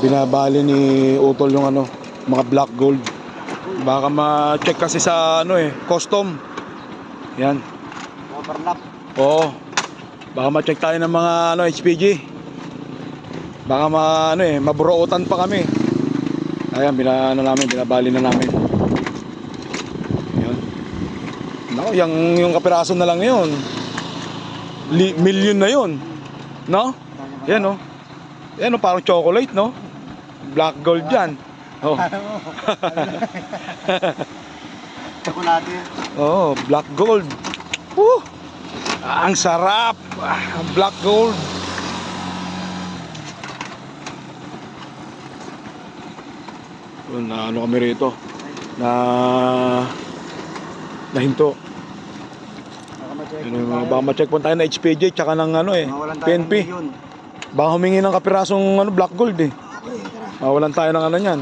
binabali ni Utol yung ano, mga black gold. Baka ma-check kasi sa ano eh, custom. Yan. Overlap. Oo. Baka ma-check tayo ng mga ano, HPG. Baka ma, ano eh, maburuotan pa kami. Ayan, bina, ano namin, binabali na namin. Ayan. Nako, yung, yung kapiraso na lang yun. Li, million na yun. No? Yan oh. Yan oh, parang chocolate, no? Black gold yan. Oh. Tsokolate. Oh, black gold. Woo! Ah, ang sarap. Ah, black gold. Yun, na ano kami rito. Na nahinto. Baka ma-check Ano, baka ma-checkpoint tayo na HPJ tsaka ng ano eh, PNP. Baka humingi ng kapirasong ano, black gold eh. Mawalan tayo ng ano niyan.